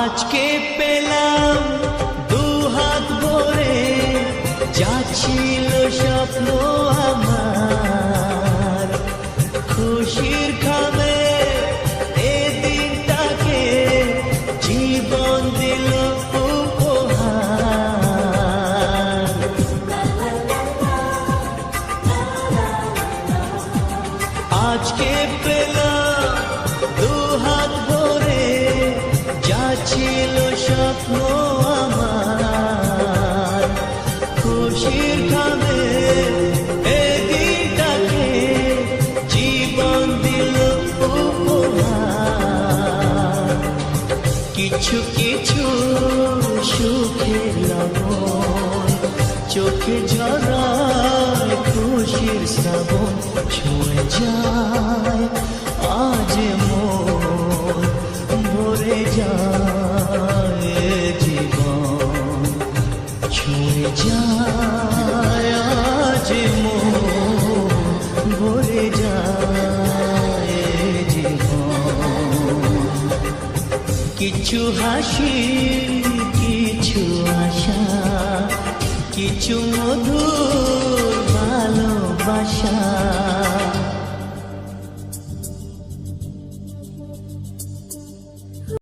আজকে পেলাম দু হাত ভরে যাচ্ছিল স্বপ্ন আমার। খুশির খাবে এ দিনটাকে, জীবন দিল আজকে পেলাম ছিল স্বপ্ন আমার। খুশির খাবে এ দিনটাকে জীবন দিল উপহার। কিছু কিছু সুখের লবণ, চোখে ঝরায় খুশির শ্রাবণ ছুঁয়ে যায়। আজ মন ভরে যায়। ছুঁয়ে যায় ভরে যায় কিছু হাসি কিছু আশা কিছু মধুর ভালোবাসা।